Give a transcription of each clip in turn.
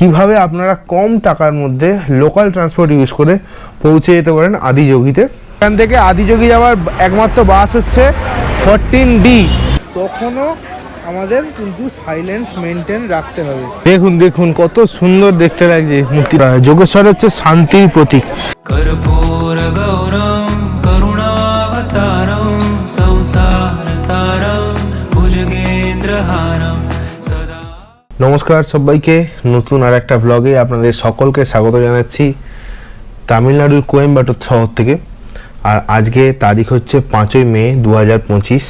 কীভাবে আপনারা কম টাকার মধ্যে লোকাল ট্রান্সপোর্ট ইউজ করে পৌঁছে যেতে পারেন আদিযোগীতে এখান থেকে আদিযোগী যাওয়ার একমাত্র বাস হচ্ছে ফোরটিন ডি তখনও আমাদের কিন্তু সাইলেন্স মেনটেন রাখতে হবে। দেখুন দেখুন কত সুন্দর দেখতে লাগছে মূর্তি। যোগেশ্বর হচ্ছে শান্তির প্রতীক। গৌরব নমস্কার সবাইকে। নতুন আর একটা ব্লগে আপনাদের সকলকে স্বাগত জানাচ্ছি তামিলনাড়ুর কোয়েম্বাটোর শহর থেকে। আর আজকে তারিখ হচ্ছে পাঁচই মে দু হাজার পঁচিশ।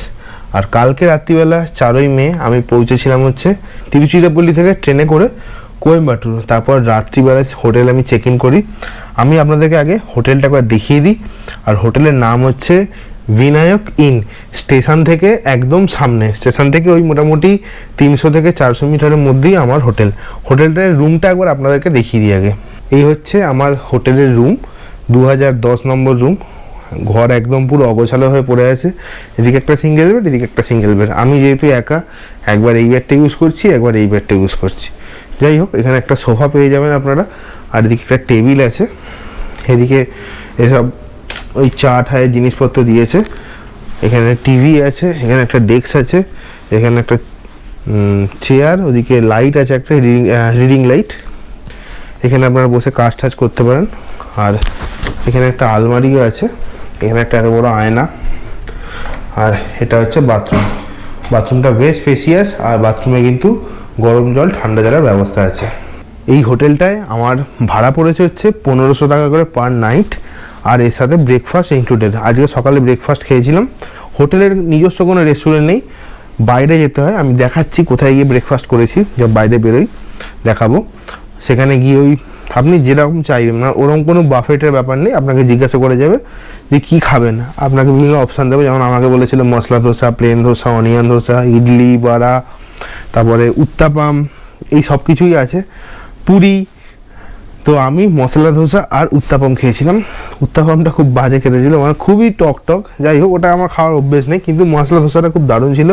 আর কালকে রাত্রিবেলা চারই মে আমি পৌঁছেছিলাম হচ্ছে তিরুচিরাপল্লি থেকে ট্রেনে করে কোয়েম্বাটুর। তারপর রাত্রিবেলা হোটেল আমি চেক ইন করি। আমি আপনাদেরকে আগে হোটেলটা একবার দেখিয়ে দিই। আর হোটেলের নাম হচ্ছে বিনায়ক ইন। স্টেশন থেকে একদম সামনে। স্টেশন থেকে ওই মোটামুটি তিনশো থেকে চারশো মিটারের মধ্যেই আমার হোটেল। হোটেলটার রুমটা একবার আপনাদেরকে দেখিয়ে দিই আগে। এই হচ্ছে আমার হোটেলের রুম দু হাজার দশ নম্বর রুম। ঘর একদম পুরো অগোছালো হয়ে পড়ে আছে। এদিকে একটা সিঙ্গেল বেড এদিকে একটা সিঙ্গেল বেড আমি যেহেতু একা, একবার এই বেডটা ইউজ করছি, একবার এই বেডটা ইউজ করছি। যাই হোক, এখানে একটা সোফা পেয়ে যাবেন আপনারা। আর এদিকে একটা টেবিল আছে। এদিকে এসব ওই চা ঠায়ের জিনিসপত্র দিয়েছে। এখানে টিভি আছে, এখানে একটা ডেস্ক আছে, এখানে একটা চেয়ার, ওদিকে লাইট আছে, একটা রিডিং রিডিং লাইট। এখানে আপনারা বসে কাজ টাজ করতে পারেন। আর এখানে একটা আলমারিও আছে, এখানে একটা এত বড় আয়না। আর এটা হচ্ছে বাথরুম। বাথরুমটা বেশ স্পেসিয়াস আর বাথরুমে কিন্তু গরম জল, ঠান্ডা জলের ব্যবস্থা আছে। এই হোটেলটায় আমার ভাড়া পড়েছে হচ্ছে পনেরোশো টাকা করে পার নাইট আর এর সাথে ব্রেকফাস্ট ইনক্লুডেড আজকে সকালে ব্রেকফাস্ট খেয়েছিলাম। হোটেলের নিজস্ব কোনো রেস্টুরেন্ট নেই। বাইরে যেতে হয়। আমি দেখাচ্ছি কোথায় গিয়ে ব্রেকফাস্ট করেছি। যে বাইরে বেরোই। দেখাবো। সেখানে গিয়ে ওই আপনি যেরকম চাইবেন না ওরকম কোনো বাফেটের ব্যাপার নেই। আপনাকে জিজ্ঞাসা করে যাবে যে কি খাবেন। আপনাকে বিভিন্ন অপশান দেবে। যেমন আমাকে বলেছিল মশলা ধোসা প্লেন ধোসা অনিয়ন ধোসা, ইডলি, বড়া, তারপরে উত্তাপাম, এই সব কিছুই আছে। পুরি তো আমি মশলা ধোসা আর উত্তাপম খেয়েছিলাম। উত্তাপমটা খুব বাজে খেতেছিল মানে খুবই টক টক। যাই হোক, ওটা আমার খাওয়ার অভ্যেস নেই, কিন্তু মশলা ধোসাটা খুব দারুণ ছিল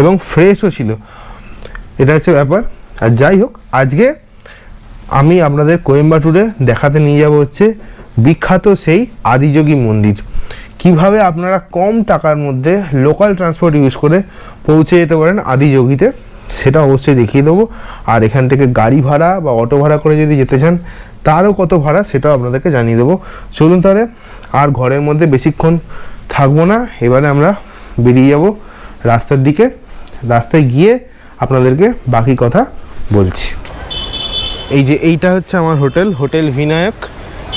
এবং ফ্রেশও ছিল। এটা হচ্ছে ব্যাপার। আর যাই হোক, আজকে আমি আপনাদের কোয়েম্বাটুরে দেখাতে নিয়ে যাব হচ্ছে বিখ্যাত সেই আদিযোগী মন্দির। কীভাবে আপনারা কম টাকার মধ্যে লোকাল ট্রান্সপোর্ট ইউজ করে পৌঁছে যেতে পারেন আদিযোগীতে? সেটা অবশ্যই দেখিয়ে দেবো। আর এখান থেকে গাড়ি ভাড়া বা অটো ভাড়া করে যদি যেতে চান, তারও কত ভাড়া সেটাও আপনাদেরকে জানিয়ে দেবো। চলুন তাহলে, আর ঘরের মধ্যে বেশিক্ষণ থাকব না। এবারে আমরা বেরিয়ে যাব রাস্তার দিকে। রাস্তায় গিয়ে আপনাদেরকে বাকি কথা বলছি। এই যে এইটা হচ্ছে আমার হোটেল হোটেল বিনায়ক।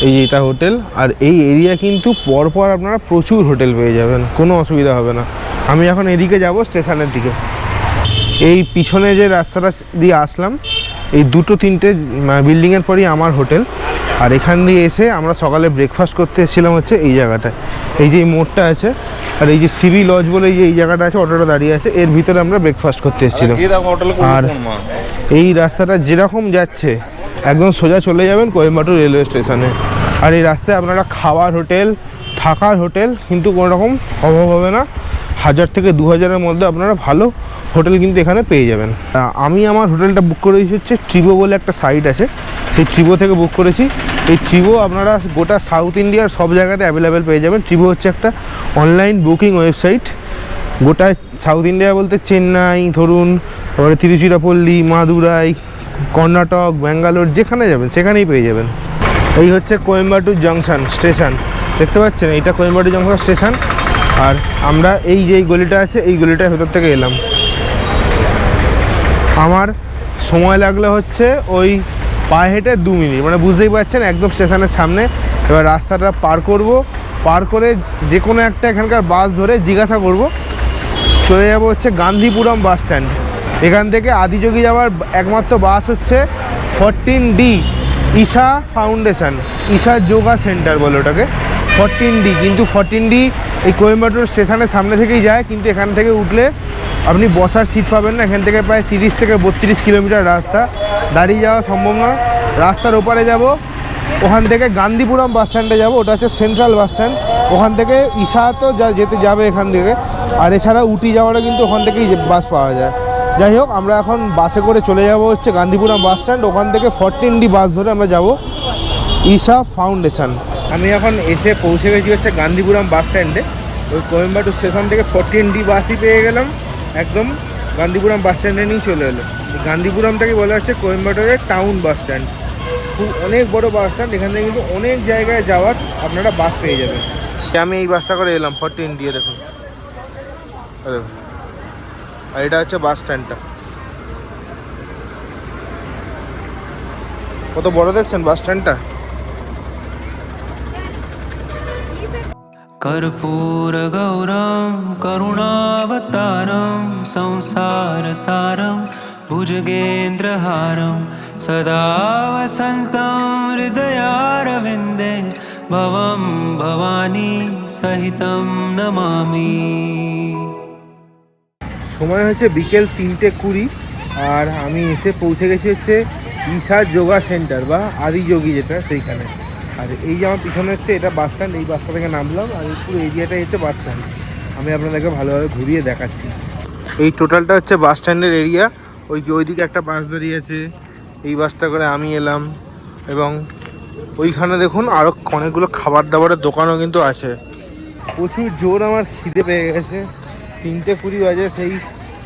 এই যে এটা হোটেল। আর এই এরিয়া কিন্তু পরপর আপনারা প্রচুর হোটেল পেয়ে যাবেন। কোনো অসুবিধা হবে না। আমি এখন এদিকে যাব স্টেশনের দিকে। এই পিছনে যে রাস্তাটা দিয়ে আসলাম এই দুটো তিনটে বিল্ডিংয়ের পরই আমার হোটেল আর এখান দিয়ে এসে আমরা সকালে ব্রেকফাস্ট করতে এসেছিলাম হচ্ছে এই জায়গাটায়। এই যে মোড়টা আছে আর এই যে সিবি লজ বলে এই যে এই জায়গাটা আছে অটোটা দাঁড়িয়ে আছে এর ভিতরে আমরা ব্রেকফাস্ট করতে এসেছিলাম। আর এই রাস্তাটা যেরকম যাচ্ছে একদম সোজা চলে যাবেন কোয়েম্বাটুর রেলওয়ে স্টেশনে আর এই রাস্তায় আপনারা খাওয়ার হোটেল থাকার হোটেল কিন্তু কোনো রকম অভাব হবে না। হাজার থেকে দু হাজারের মধ্যে আপনারা ভালো হোটেল কিন্তু এখানে পেয়ে যাবেন। আমি আমার হোটেলটা বুক করেছি হচ্ছে ট্রিবো বলে একটা সাইট আছে। সেই ট্রিবো থেকে বুক করেছি। এই ট্রিবো আপনারা গোটা সাউথ ইন্ডিয়ার সব জায়গাতে অ্যাভেলেবেল পেয়ে যাবেন। ট্রিবো হচ্ছে একটা অনলাইন বুকিং ওয়েবসাইট গোটা সাউথ ইন্ডিয়া বলতে চেন্নাই ধরুন, তারপরে তিরুচিরাপল্লী মাদুরাই কর্ণাটক ব্যাঙ্গালোর যেখানে যাবেন, সেখানেই পেয়ে যাবেন। এই হচ্ছে কোয়েম্বাটুর জংশন স্টেশন দেখতে পাচ্ছেন? এইটা কোয়েম্বাটুর জংশন স্টেশন আর আমরা এই যে গলিটা আছে, এই গলিটার ভেতর থেকে এলাম। আমার সময় লাগল হচ্ছে ওই পায়ে হেঁটে দু মিনিট মানে বুঝতেই পারছেন একদম স্টেশনের সামনে। এবার রাস্তাটা পার করব, পার করে যে কোনো একটা এখানকার বাস ধরে জিজ্ঞাসা করব। চলে যাব হচ্ছে গান্ধীপুরম বাস স্ট্যান্ড। এখান থেকে আদিযোগী যাওয়ার একমাত্র বাস হচ্ছে fourteen D Isha foundation, Isha yoga centre বলে ওটাকে। ফরটিন ডি কিন্তু ফরটিন ডি এই কোয়েম্বাটোর স্টেশনের সামনে থেকেই যায়, কিন্তু এখান থেকে উঠলে আপনি বসার সিট পাবেন না। এখান থেকে প্রায় তিরিশ থেকে বত্রিশ কিলোমিটার রাস্তা। দাঁড়িয়ে যাওয়া সম্ভব না। রাস্তার ওপারে যাব। ওখান থেকে গান্ধীপুরম বাস স্ট্যান্ডে যাব। ওটা হচ্ছে সেন্ট্রাল বাস স্ট্যান্ড ওখান থেকে ঈশা তো যা যেতে যাবে এখান থেকে। আর এছাড়া উটি যাওয়ারও কিন্তু ওখান থেকেই বাস পাওয়া যায়। যাই হোক, আমরা এখন বাসে করে চলে যাব হচ্ছে গান্ধীপুরম বাস স্ট্যান্ড ওখান থেকে ফরটিন ডি বাস ধরে আমরা যাব। ঈশা ফাউন্ডেশন আমি এখন এসে পৌঁছে গেছি হচ্ছে গান্ধীপুরাম বাস স্ট্যান্ডে। ওই কোয়েম্বাটুর স্টেশন থেকে ফরটিন ডি বাসই পেয়ে গেলাম। একদম গান্ধীপুরাম বাস স্ট্যান্ডে নিয়ে চলে এলো গান্ধীপুরমটাকে বলা হচ্ছে কোয়েম্বাটোরের টাউন বাস স্ট্যান্ড। খুব অনেক বড় বাস স্ট্যান্ড, এখান থেকে কিন্তু অনেক জায়গায় যাওয়ার আপনারা বাস পেয়ে যাবেন। আমি এই বাসটা করে এলাম ফরটিন দিয়ে দেখুন। আর এটা হচ্ছে বাস স্ট্যান্ডটা। কত বড় দেখছেন বাস স্ট্যান্ডটা? कर्पूरगौरं करुणावतारं संसारसारं भुजगेन्द्रहारं सदा वसन्तं हृदयारविन्दे भवं भवानी सहितं नमामि সময় হচ্ছে বিকেল তিনটে কুড়ি আর আমি এসে পৌঁছে গেছি হচ্ছে ঈশা যোগা সেন্টার বা আদিযোগী যেটা সেইখানে আর এই যে আমার পিছনে হচ্ছে, এটা বাস স্ট্যান্ড এই বাসটা থেকে নামলাম আর এই পুরো এরিয়াটাই হচ্ছে বাস স্ট্যান্ড আমি আপনাদেরকে ভালোভাবে ঘুরিয়ে দেখাচ্ছি। এই টোটালটা হচ্ছে বাস স্ট্যান্ডের এরিয়া ওই যে ওইদিকে একটা বাস দাঁড়িয়ে আছে এই বাসটা করে আমি এলাম এবং ওইখানে দেখুন আরও অনেকগুলো খাবার দাবারের দোকানও কিন্তু আছে। প্রচুর জোর আমার খিদে পেয়ে গেছে। তিনটে কুড়ি বাজে সেই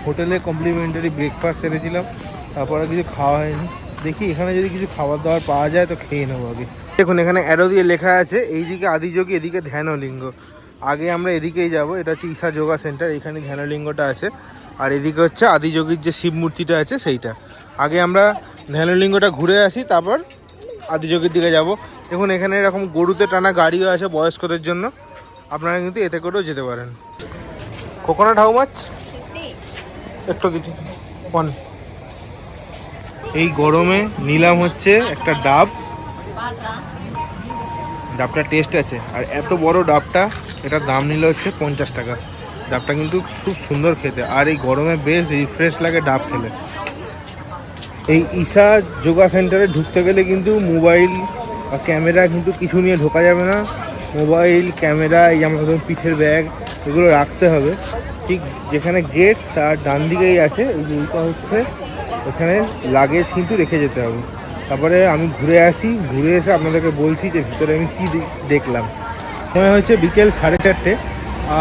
হোটেলে কমপ্লিমেন্টারি ব্রেকফাস্ট সেরেছিলাম। তারপরে কিছু খাওয়া হয়নি। দেখি এখানে যদি কিছু খাবার দাবার পাওয়া যায় তো খেয়ে নেব আগে। দেখুন, এখানে অ্যারো দিয়ে লেখা আছে, এইদিকে আদিযোগী এদিকে ধ্যানলিঙ্গ। আগে আমরা এদিকেই যাব, এটা হচ্ছে ঈশা যোগা সেন্টার এখানে ধ্যানলিঙ্গটা আছে। আর এদিকে হচ্ছে আদিযোগীর যে শিব মূর্তিটা আছে, সেইটা। আগে আমরা ধ্যানলিঙ্গটা ঘুরে আসি, তারপর আদিযোগীর দিকে যাব। দেখুন, এখানে এরকম গরুতে টানা গাড়িও আছে বয়স্কদের জন্য। আপনারা কিন্তু এতে করেও যেতে পারেন। কোকোনাট হাউ মাছ একটু ওয়ান এই গরমে নিলাম হচ্ছে একটা ডাব। ডাবটা? টেস্ট আছে। আর এত বড় ডাবটা, এটার দাম নিল হচ্ছে পঞ্চাশ টাকা। ডাবটা কিন্তু খুব সুন্দর খেতে। আর এই গরমে বেশ রিফ্রেশ লাগে ডাব খেলে। এই ঈশা যোগা সেন্টারে ঢুকতে গেলে কিন্তু মোবাইল বা ক্যামেরা কিন্তু কিছু নিয়ে ঢোকা যাবে না। মোবাইল, ক্যামেরা, এই যেমন ধরুন পিঠের ব্যাগ, এগুলো রাখতে হবে। ঠিক যেখানে গেট তার ডান দিকেই আছে। এইটা হচ্ছে এখানে লাগেজ কিন্তু রেখে যেতে হবে। তারপরে আমি ঘুরে আসি, ঘুরে এসে আপনাদেরকে বলছি যে ভিতরে আমি কী দেখলাম। সময় হচ্ছে বিকেল সাড়ে চারটে,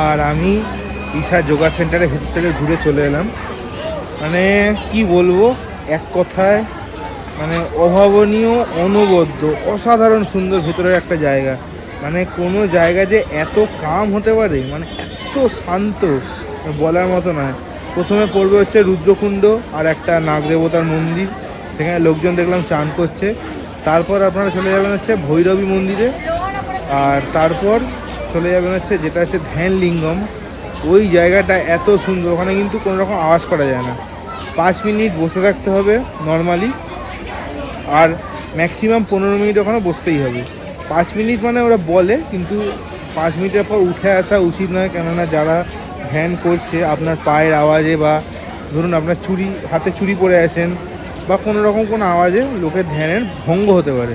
আর আমি ঈশা যোগা সেন্টারের ভিতর থেকে ঘুরে চলে এলাম। মানে কি বলব, এক কথায় মানে অভাবনীয়, অনবদ্য, অসাধারণ সুন্দর ভেতরের একটা জায়গা। মানে কোনো জায়গা যে এত কাম হতে পারে মানে এত শান্ত, বলার মতো নয়। প্রথমে পড়বে হচ্ছে রুদ্রকুণ্ড আর একটা নাগ দেবতার মন্দির। সেখানে লোকজন দেখলাম চান করছে। তারপর আপনারা চলে যাবেন হচ্ছে ভৈরবী মন্দিরে। আর তারপর চলে যাবেন হচ্ছে যেটা হচ্ছে ধ্যান লিঙ্গম ওই জায়গাটা এত সুন্দর, ওখানে কিন্তু কোনো রকম আওয়াজ করা যায় না। পাঁচ মিনিট বসে থাকতে হবে নর্মালি আর ম্যাক্সিমাম পনেরো মিনিট ওখানে বসতেই হবে। পাঁচ মিনিট মানে ওরা বলে, কিন্তু পাঁচ মিনিটের পর উঠে আসা উচিত নয়। কেননা যারা ধ্যান করছে, আপনার পায়ের আওয়াজে বা ধরুন আপনার চুরি হাতে চুরি পরে আছেন বা কোনো রকম কোনো আওয়াজে লোকের ধ্যানের ভঙ্গ হতে পারে।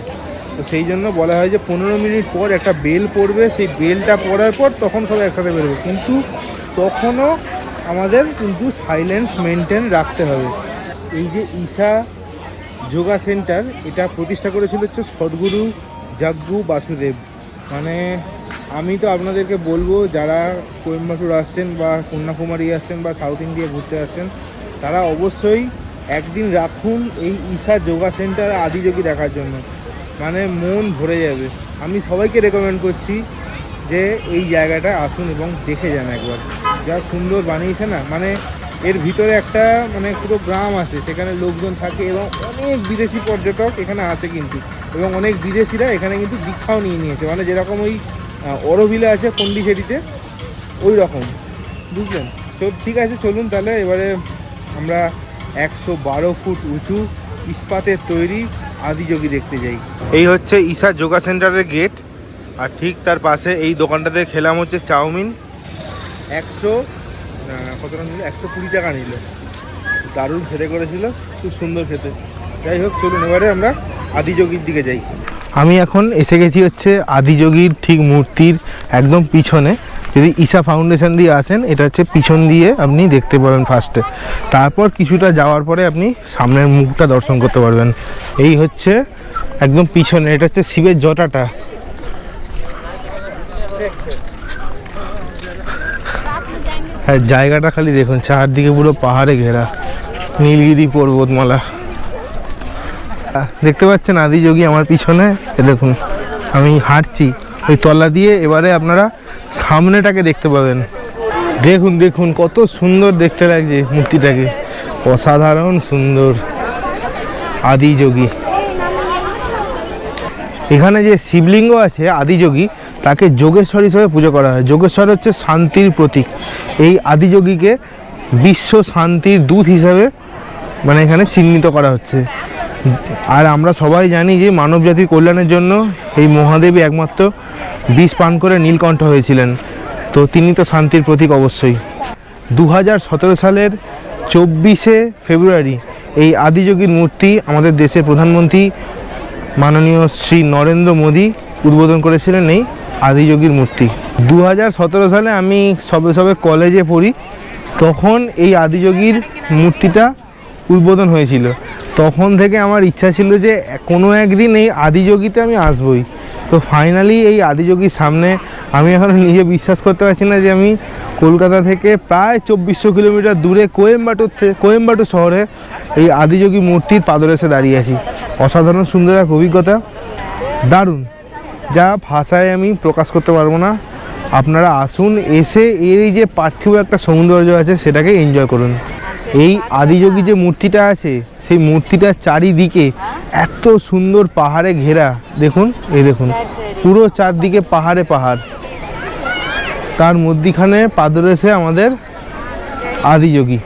তো সেই জন্য বলা হয় যে পনেরো মিনিট পর একটা বেল পড়বে, সেই বেলটা পড়ার পর তখন সবাই একসাথে বেরোবে। কিন্তু তখনও আমাদের কিন্তু সাইলেন্স মেনটেন রাখতে হবে। এই যে ঈশা যোগা সেন্টার এটা প্রতিষ্ঠা করেছিল হচ্ছে সদ্গুরু জাগ্গু বাসুদেব। মানে আমি তো আপনাদেরকে বলব, যারা কোয়েম্বাটুর আসছেন বা কন্যাকুমারী আসছেন বা সাউথ ইন্ডিয়া ঘুরতে আসছেন, তারা অবশ্যই একদিন রাখুন এই ঈশা যোগা সেন্টার আদিযোগী দেখার জন্য। মানে মন ভরে যাবে। আমি সবাইকে রেকমেন্ড করছি যে এই জায়গাটা আসুন এবং দেখে যান একবার। যা সুন্দর বানিয়েছে না মানে এর ভিতরে একটা মানে পুরো গ্রাম আছে সেখানে লোকজন থাকে এবং অনেক বিদেশি পর্যটক এখানে আছে কিন্তু। এবং অনেক বিদেশিরা এখানে কিন্তু দীক্ষাও নিয়ে নিয়েছে। মানে যেরকম ওই আহ, অরবিলে আছে পন্ডিচেরিতে ওই রকম বুঝলেন? তো ঠিক আছে চলুন তাহলে এবারে আমরা একশো বারো ফুট উঁচু ইস্পাতের তৈরি আদিযোগী দেখতে যাই। এই হচ্ছে ঈশা যোগা সেন্টারের গেট আর ঠিক তার পাশে এই দোকানটাতে খেলাম হচ্ছে চাউমিন। একশো কত টাকা নিল একশো কুড়ি টাকা নিল। দারুণ খেতে করেছিল খুব সুন্দর খেতে। যাই হোক চলুন এবারে আমরা আদিযোগীর দিকে যাই। আমি এখন এসে গেছি হচ্ছে আদিযোগীর ঠিক মূর্তির একদম পিছনে। যদি ঈশা ফাউন্ডেশন দিয়ে আসেন, এটা হচ্ছে পিছন দিয়ে আপনি দেখতে পাবেন ফার্স্টে তারপর কিছুটা যাওয়ার পরে আপনি সামনের মুখটা দর্শন করতে পারবেন। এই হচ্ছে একদম পিছনে, এটা হচ্ছে শিবের জটাটা। হ্যাঁ জায়গাটা খালি দেখুন, চারদিকে পুরো পাহাড়ে ঘেরা। নীলগিরি পর্বতমালা। দেখতে পাচ্ছেন আদিযোগী আমার পিছনে দেখুন, আমি হাঁটছি। ওই তলা দিয়ে এবারে আপনারা সামনেটাকে দেখতে পাবেন। দেখুন দেখুন, কত সুন্দর দেখতে লাগছে মূর্তিটাকে। অসাধারণ সুন্দর আদিযোগী। এখানে যে শিবলিঙ্গ আছে আদিযোগী, তাকে যোগেশ্বর হিসেবে পুজো করা হয়। যোগেশ্বর হচ্ছে শান্তির প্রতীক। এই আদিযোগীকে বিশ্ব শান্তির দূত হিসাবে মানে এখানে চিহ্নিত করা হচ্ছে। আর আমরা সবাই জানি যে মানব জাতির কল্যাণের জন্য এই মহাদেবী একমাত্র বিষ পান করে নীলকণ্ঠ হয়েছিলেন। তো তিনি তো শান্তির প্রতীক অবশ্যই। দু হাজার সতেরো সালের চব্বিশে ফেব্রুয়ারি এই আদিযোগীর মূর্তি আমাদের দেশের প্রধানমন্ত্রী মাননীয় শ্রী নরেন্দ্র মোদী উদ্বোধন করেছিলেন এই আদিযোগীর মূর্তি। দু হাজার সতেরো সালে আমি সবে সবে কলেজে পড়ি, তখন এই আদিযোগীর মূর্তিটা উদ্বোধন হয়েছিল। তখন থেকে আমার ইচ্ছা ছিল যে কোনো একদিন এই আদিযোগীতে আমি আসবই। তো ফাইনালি এই আদিযোগীর সামনে আমি এখন নিজে বিশ্বাস করতে পারছি না যে আমি কলকাতা থেকে প্রায় চব্বিশশো কিলোমিটার দূরে কোয়েম্বাটুর কোয়েম্বাটুর শহরে এই আদিযোগী মূর্তির পাদরেসে দাঁড়িয়ে আছি। অসাধারণ সুন্দর এক অভিজ্ঞতা। দারুণ। যা ভাষায় আমি প্রকাশ করতে পারব না। আপনারা আসুন, এসে এর এই যে পার্থিব একটা সৌন্দর্য আছে, সেটাকে এনজয় করুন। এই আদিযোগী যে মূর্তিটা আছে সেই মূর্তিটার চারিদিকে এত সুন্দর পাহাড়ে ঘেরা। দেখুন, এই দেখুন, পুরো চারদিকে পাহাড়ে পাহাড়। তার মধ্যিখানে পাদরেছে আমাদের আদিযোগী।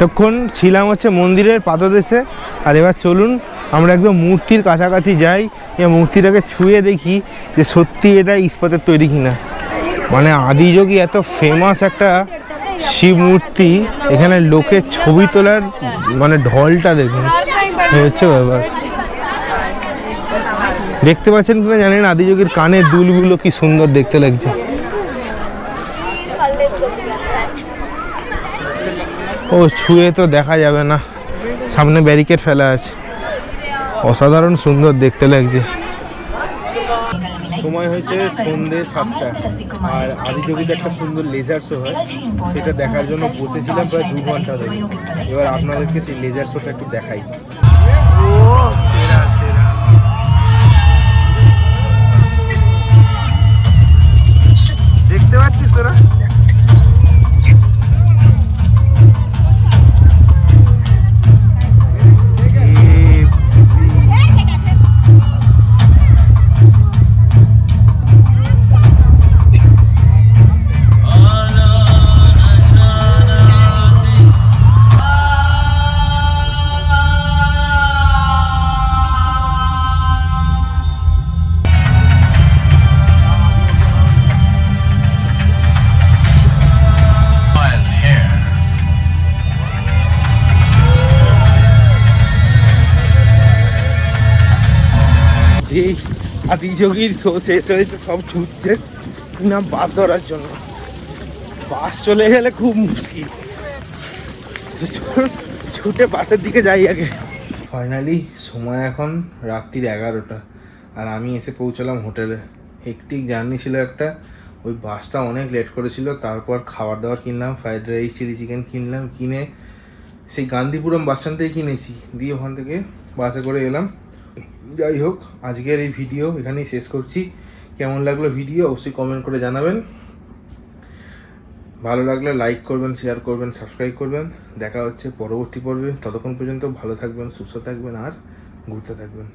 এতক্ষণ ছিলাম হচ্ছে মন্দিরের পাদদেশে, আর এবার চলুন আমরা একদম মূর্তির কাছাকাছি যাই এই মূর্তিটাকে ছুঁয়ে দেখি যে সত্যি এটা ইস্পাতের তৈরি কিনা। মানে আদিযোগী এত ফেমাস একটা শিব মূর্তি এখানে লোকের ছবি তোলার মানে ঢলটা দেখুন। হচ্ছে ব্যাপার। দেখতে পাচ্ছেন কিনা জানেন আদিযোগীর কানে দুলগুলো কি সুন্দর দেখতে লাগছে। ও ছুঁয়ে তো দেখা যাবে না। সামনে ব্যারিকেড ফেলা আছে। অসাধারণ সুন্দর দেখতে লাগছে। সময় হয়েছে সন্ধে সাতটা। আর আদিযোগীতে একটা সুন্দর লেজার শো হয়। সেটা দেখার জন্য বসেছিলাম প্রায় দু ঘণ্টা ধরে। এবার আপনাদেরকে সেই লেজার শোটা একটু দেখাই। দেখতে পাচ্ছিস তোরা? আদিযোগীর শো শেষ হয়েছে, সব ছুটছে। না বাস ধরার জন্য? বাস চলে গেলে খুব মুশকিল। ছুটে বাসের দিকে যাই আগে। ফাইনালি সময় এখন রাত্রির এগারোটা, আর আমি এসে পৌঁছালাম হোটেলে। হেকটিক জার্নি ছিল একটা। ওই বাসটা অনেক লেট করেছিল, তারপর খাবার দাবার কিনলাম ফ্রাইড রাইস চিলি চিকেন কিনলাম, কিনে সেই গান্ধীপুরম বাস স্ট্যান্ড থেকে কিনেছি। দিয়ে ওখান থেকে বাসে করে এলাম। যাই হোক, আজকের এই ভিডিও এখানেই শেষ করছি। কেমন লাগল ভিডিও অবশ্যই কমেন্ট করে জানাবেন। ভালো লাগলে লাইক করবেন শেয়ার করবেন সাবস্ক্রাইব করবেন। দেখা হচ্ছে পরবর্তী পর্বে। ততক্ষণ পর্যন্ত ভালো থাকবেন, সুস্থ থাকবেন, আর ঘুরতে থাকবেন।